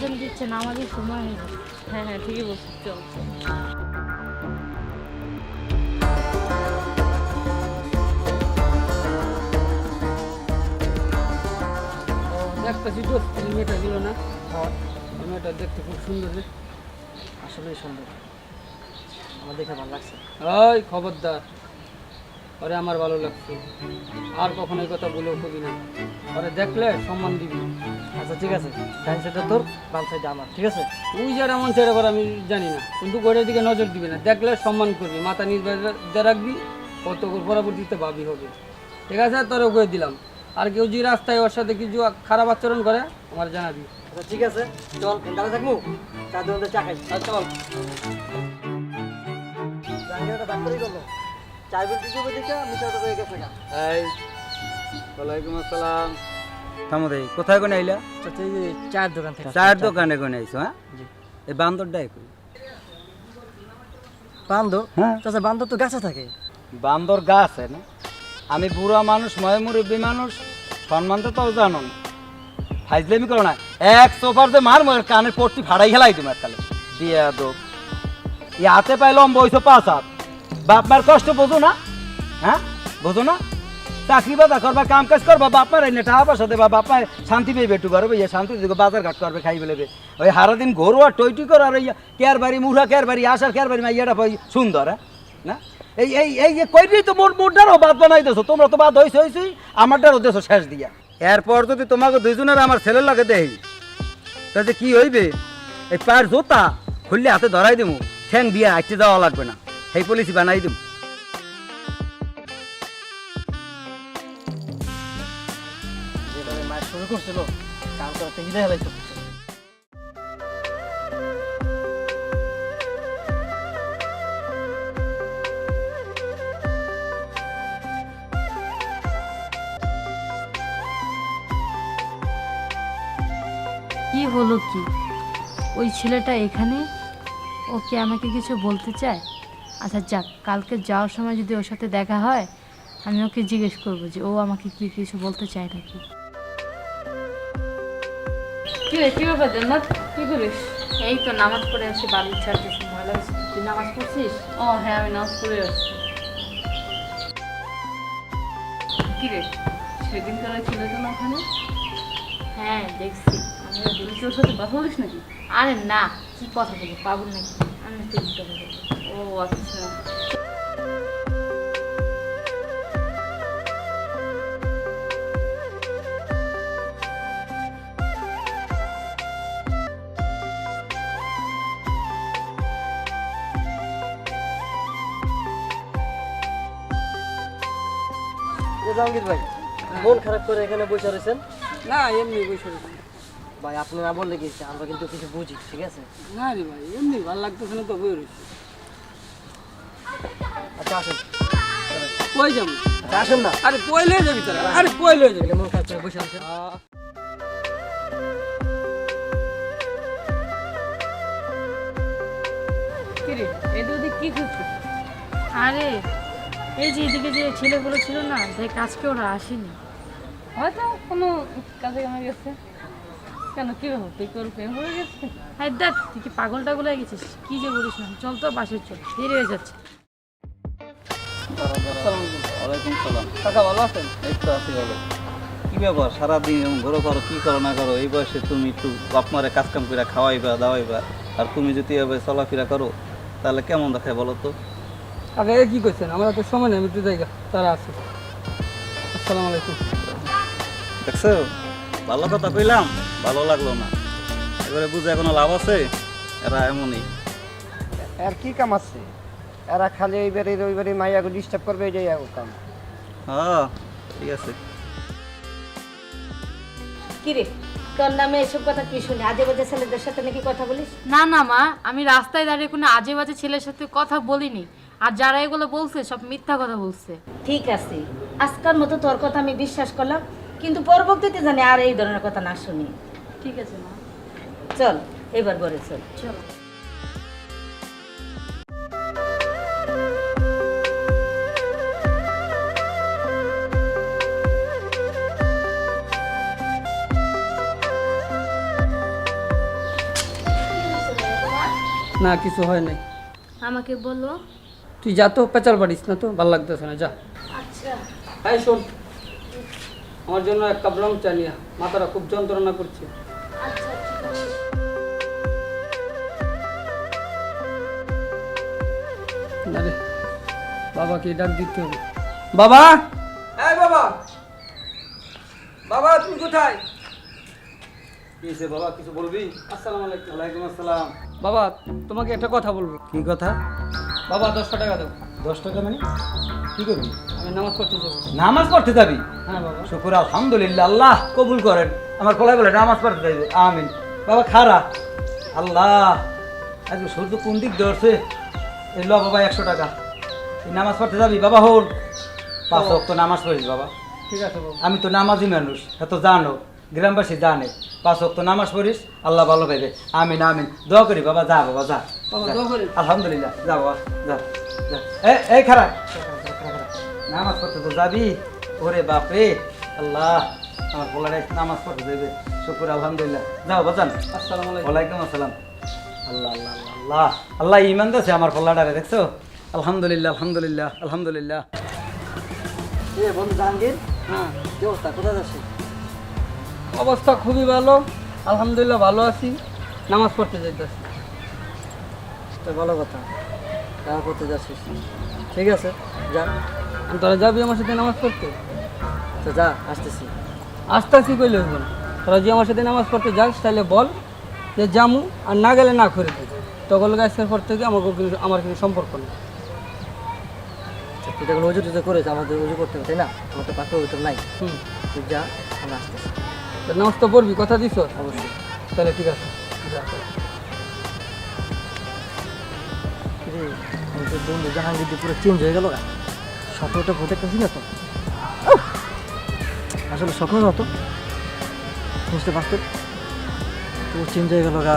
আজান দিচ্ছে নামাজের সময় হয়ে হ্যাঁ হ্যাঁ ঠিকই বলছি চল তো এই মেয়েটা ছিল না। মেয়েটা দেখতে খুব সুন্দর আসলেই সুন্দর। আমার দেখে ভালো লাগছে। ওই খবরদার। ওরে আমার ভালো লাগছে। আর কখনো এই কথা বলেও কবি না। ওরে দেখলে সম্মান দিবি। আচ্ছা ঠিক আছে। ডাইন সাইডটা তোর বাম সাইডটা আমার ঠিক আছে? তুই যারা এমন ছেড়ে করে আমি জানি না। কিন্তু গোড়ের দিকে নজর দিবি না। দেখলে সম্মান করবি। মাথা নিজ রাখবি কত পরবর্তীতে ভাবি হবে। ঠিক আছে? তোরে করে দিলাম। আর কেউ যদি রাস্তায় ওর সাথে কিছু খারাপ আচরণ করে আমার জানাবি। আচ্ছা ঠিক আছে। চল দাঁড়া থাকব? চা দোকানে চা খাই। আর চল বাদ করেই গেলো চার বিল দিতে হবে দেখে মিশাটা হয়ে গেছে এই ওয়ালাইকুম আসসালাম। থামো দেই কোথায় কোনে আইলা? আচ্ছা এই যে চায়ের দোকান থেকে চায়ের দোকানে কোনে আইছো হ্যাঁ? এই বান্দরটাই কই? বান্দর? হ্যাঁ। চাচা বান্দর তো গাছে থাকে। বান্দর গাছ আছে না? আমি বুড়া মানুষ ময় মুরব্বী মানুষ সম্মান তো তাও জানো না। ফাইজলেমি করো না। এক সোফার যে মার মরে কানের পট্টি ভাড়াই খেলাই তোমার কালে দিয়ে দো ই হাতে পাই লম্ব হইছো পাঁচ হাত। বাপ মার কষ্ট বোঝো না। হ্যাঁ? বোঝো না? চাকরি বাদা করবা কাম কাজ করবা বাপ মার এনে টাকা পয়সা দেবা বাপ মায়ের শান্তি পেয়ে একটু করবে ইয়ে শান্তি দিকে বাজার ঘাট করবে খাই ফেলেবে ওই সারাদিন ঘরোয়া টইটুই করো আর ওই কেয়ার বাড়ি, মুড়া কেয়ার বাড়ি আসার কেয়ার বাড়ি, মাইয়াটা পাই সুন্দর হ্যাঁ? না? এই এই এই যে কইবি তো মোর মোরটারও বাদ বানাই দেছো তোমরা তো বাদ হইছো হইছই আমারটারও দেছো শেষ দিয়া। এরপর যদি তোমাকে দুইজনের আমার ছেলের লাগে দেই তাতে কি হইবে? এই পায়ের জোতা খুললে হাতে ধরাই দিমু, ঠ্যাং দিয়ে আইতে যাওয়া লাগবে না। সেই পলিসি বানাই দিমু। শুরু করছিল কাম করতে গিয়ে হেলাইছে কি হলো কি? ওই ছেলেটা এখানে? ও কি আমাকে কিছু বলতে চায়? আচ্ছা যাক কালকে যাওয়ার সময় যদি ওর সাথে দেখা হয় আমি ওকে জিজ্ঞেস করব যে ও আমাকে কি কিছু বলতে চায় নাকি। কি রে কি ব্যাপার জান্নাত? কি করিস? এই তো নামাজ পড়ে আসি ছাড়তেছি। তুই নামাজ পড়ছিস? ও হ্যাঁ আমি নাচ করে আসছি কি রে সেদিন কারা ছিল তো না ওখানে? হ্যাঁ দেখছি। তুই ওর সাথে কথা বলিস নাকি? আরে না কি কথা বলি পাগল নাকি? আমি তো এই কথা বলি। ও আচ্ছা। জাহাঙ্গীর ভাই মন খারাপ করে এখানে বসে রয়েছেন? না এমনি বসে। ভাই আপনি না বললে গেছে আমরা কিন্তু কিছু বুঝি ঠিক আছে? না রে ভাই এমনি ভালো লাগতেছে না তো বই রয়েছে। আচ্ছা আসুন। কই যাব? আচ্ছা, না। আরে কই লয়ে যাবি তোরা? আরে কই লয়ে যাবি? মন খারাপ বসে আছেন। কি রে এটা ওদের কি করছিস? আরে এই যে এদিকে যে ছেলেগুলো ছিল না যে কাজকে ওরা আসেনি। হয়তো কোনো কাজে কামে গেছে। কেন কি ব্যাপার? তুই তোর প্রেম হয়ে গেছে হ্যাঁ দেখ তুই কি পাগল টাগল হয়ে গেছিস? কি যে বলিস না। চল তো বাসে চল দেরি হয়ে যাচ্ছে। ওয়ালাইকুম সালাম। কাকা ভালো আছেন? এই তো আছি ভালো। কি ব্যাপার? সারাদিন এরকম ঘোরো করো কি করো না করো? এই বয়সে তুমি একটু বাপ মারে কাজ করে খাওয়াইবা দাওয়াইবা। আর তুমি যদি এভাবে চলাফেরা করো তাহলে কেমন দেখায় বলো তো? এ কি করছেন আমরা তো সময় নেই আমি একটু জায়গা তারা আছে। আসসালামু আলাইকুম। দেখছ? ভালো কথা কইলাম ভালো লাগল না। এবারে বুঝে কোনো লাভ আছে? এরা এমনই। আর কি কাম আছে? এরা খালি এইবারে ওইবারে মাইয়াকে ডিস্টার্ব করবে এটাই আর কাম। হ্যাঁ ঠিক আছে। কিরে তোর নামে এসব কথা কি শুনি আজে বাজে ছেলেদের সাথে নাকি কথা বলিস? না না মা আমি রাস্তায় দাঁড়িয়ে কোনো আজে বাজে ছেলের সাথে কথা বলিনি। আর যারা এগুলো বলছে সব মিথ্যা কথা বলছে। ঠিক আছে। আজকাল মতো তোর কথা আমি বিশ্বাস করলাম কিন্তু পরবর্তীতে জানি আর এই ধরনের কথা না শুনি। ঠিক আছে মা। চল এবার ঘরে চল। চলো। না কিছু হয় নাই। আমাকে বলো। তুই যা তো পেঁচাল পারিস না তো ভালো লাগতেছে না যা। আচ্ছা। এই শোন আমার জন্য এক কাপ রং চা নিয়া মাথাটা খুব যন্ত্রণা করছে। আচ্ছা বাবাকে ডাক দিতে হবে। বাবা! এই বাবা! বাবা তুমি কোথায়? বাবা কিছু বলবি? আসসালামু আলাইকুম। ওয়ালাইকুম আসসালাম। বাবা তোমাকে একটা কথা বলব। কি কথা? বাবা দশটা টাকা দেবো দশ টাকা মানে? কি করবি? আমি নামাজ পড়তে যাব। নামাজ পড়তে যাবি? হ্যাঁ বাবা। শুকুর আলহামদুলিল্লাহ আল্লাহ কবুল করেন। আমার কলাই বলে নামাজ পড়তে যাইবে। আমিন। বাবা খারা। আল্লাহ আজকে সূর্য কোন দিক ধরছে? এই ল বাবা একশো টাকা। এই নামাজ পড়তে যাবি? বাবা হোল। পাঁচ তো নামাজ পড়িস বাবা। ঠিক আছে বাবা। আমি তো নামাজি মানুষ এত জানো। গ্রামবাসী জানে পাঁচ তো নামাজ পড়িস আল্লাহ ভালো পাইবে। আমিন আমিন। দোয়া করি বাবা যা বাবা যা। যা। আলহামদুলিল্লাহ যা বাবা যা যা। এই খারাপ নামাজ পড়তে তো যাবি? ওরে বাপরে আল্লাহ আমার পোলারে নামাজ পড়তে দেবে শুকুর আলহামদুলিল্লাহ। যাও বাজান আসসালামু আলাইকুম। ওয়ালাইকুম আসসালাম। আল্লাহ আল্লাহ আল্লাহ, আল্লাহ। ইমান দিয়েছে আমার পোলাটারে দেখছ? আলহামদুলিল্লাহ আলহামদুলিল্লাহ আলহামদুলিল্লাহ। এ বন্ধু জাহাঙ্গীর হ্যাঁ। কি অবস্থা? কোথায় যাচ্ছি অবস্থা খুবই ভালো আলহামদুলিল্লাহ ভালো আছি নামাজ পড়তে যাইতেছি। তো ভালো কথা দেখা করতে যাচ্ছিস। ঠিক আছে যা। তোরা যাবি আমার সাথে নামাজ পড়তে? তো যা আসতেছি। আস্তে আস্তে কইলে হইব না তোরা যে আমার সাথে নামাজ পড়তে যাস তাহলে বল যে জামু আর না গেলে না করে দিই তখন গাছের পর থেকে আমার কিন্তু আমার কিন্তু সম্পর্ক নেই। তুই তখন উজু টুজু করেছ আমাদের উজু করতে হবে তাই না? আমার তো পাখি উজু নাই। হুম। তুই যা আমি আসতেছি। নামাজ তো পড়বি কথা দিছ? অবশ্যই। তাহলে ঠিক আছে। বন্ধু জাহাঙ্গীর পুরো চেঞ্জ হয়ে গেল গা। স্বপ্নটা দেখতেছি না তো। আসলে স্বপ্ন না তো? বুঝতে পারতো পুরো চেঞ্জ হয়ে গেল গা।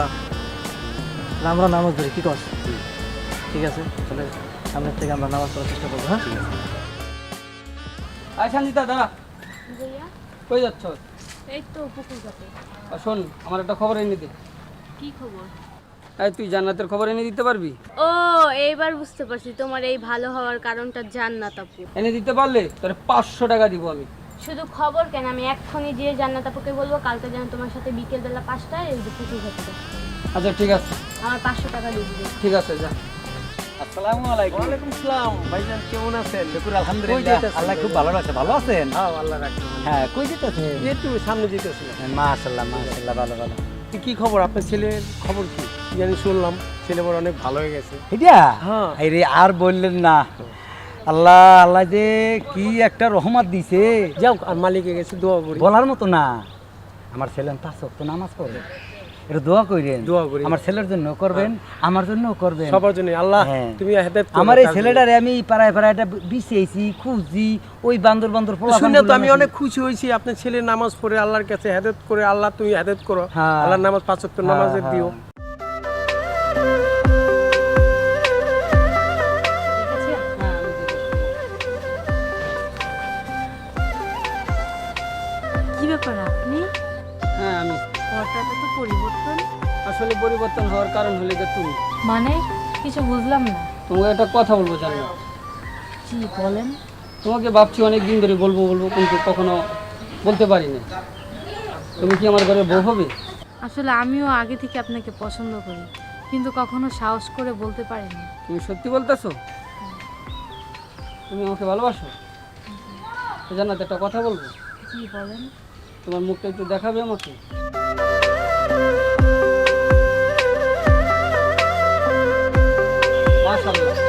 আমরা নামাজ ধরি কি কর ঠিক আছে তাহলে সামনের থেকে আমরা নামাজ পড়ার চেষ্টা করব হ্যাঁ? আয় সঞ্জিতা দাঁড়া কই যাচ্ছ? এই তো পুকুর শোন আমার একটা খবর এনে দে। কি খবর? এই তুই জান্নাতের খবর এনে দিতে পারবি? ও এইবার বুঝতে পারছি তোমার এই ভালো হওয়ার কারণটা জান্নাত আপু। এনে দিতে পারলে তোর পাঁচশো টাকা দিব আমি। শুধু খবর কেন আমি এক্ষুনি গিয়ে জান্নাত আপুকে বলব কালকে যেন তোমার সাথে বিকেলবেলা পাঁচটায় পুকুর ঘাটে আচ্ছা ঠিক আছে। আমার পাঁচশো টাকা দিয়ে দিবে। ঠিক আছে যা। আসসালামু আলাইকুম। ওয়ালাইকুম সালাম ভাইজান কেমন আছেন? আলহামদুলিল্লাহ। আল্লাহ খুব ভালো আছে। ভালো আছেন? হ্যাঁ আল্লাহ রাখবেন হ্যাঁ কই যেতেছে একটু সামনে যেতেছি। মাশাআল্লাহ মাশাআল্লাহ ভালো ভালো। কি খবর? আপনার ছেলের খবর কি? জানি শুনলাম ছেলে বড় অনেক ভালো হয়ে গেছে। এটা হ্যাঁ। আর বললেন না। আল্লাহ আল্লাহ যে কি একটা রহমত দিছে। যাও আর মালিকে গেছে দোয়া করি। বলার মতো না। আমার ছেলে পাঁচ ওয়াক্ত নামাজ পড়ে। এটা দোয়া করেন দোয়া করি। আমার ছেলের জন্য করবেন আমার জন্য করবেন সবার জন্য আল্লাহ হ্যাঁ। তুমি হেদায়েত আমার এই ছেলেটারে আমি পাড়ায় পাড়ায় এটা বিছিয়েছি খুঁজছি ওই বান্দর বান্দর শুনে তো আমি অনেক খুশি হয়েছি আপনার ছেলে নামাজ পড়ে আল্লাহর কাছে হেদায়েত করে আল্লাহ তুমি হেদায়েত করো হ্যাঁ। আল্লাহর নামাজ পাঁচ ওয়াক্ত হ্যাঁ, নামাজে হ্যাঁ। দিও আসলে পরিবর্তন হওয়ার কারণ হলে যে তুমি। মানে? কিছু বুঝলাম না। তোমাকে একটা কথা বলব জানো? কি বলেন। তোমাকে ভাবছি অনেক দিন ধরে বলব বলব কিন্তু কখনো বলতে পারিনি। তুমি কি আমার ঘরে বউ হবে? আসলে আমিও আগে থেকে আপনাকে পছন্দ করি কিন্তু কখনো সাহস করে বলতে পারিনি। তুমি সত্যি বলতেছো? তুমি আমাকে ভালোবাসো? তো জান্নাত একটা কথা বলব। কি বলেন। তোমার মুখটা একটু দেখাবে আমাকে? মাশাআল্লাহ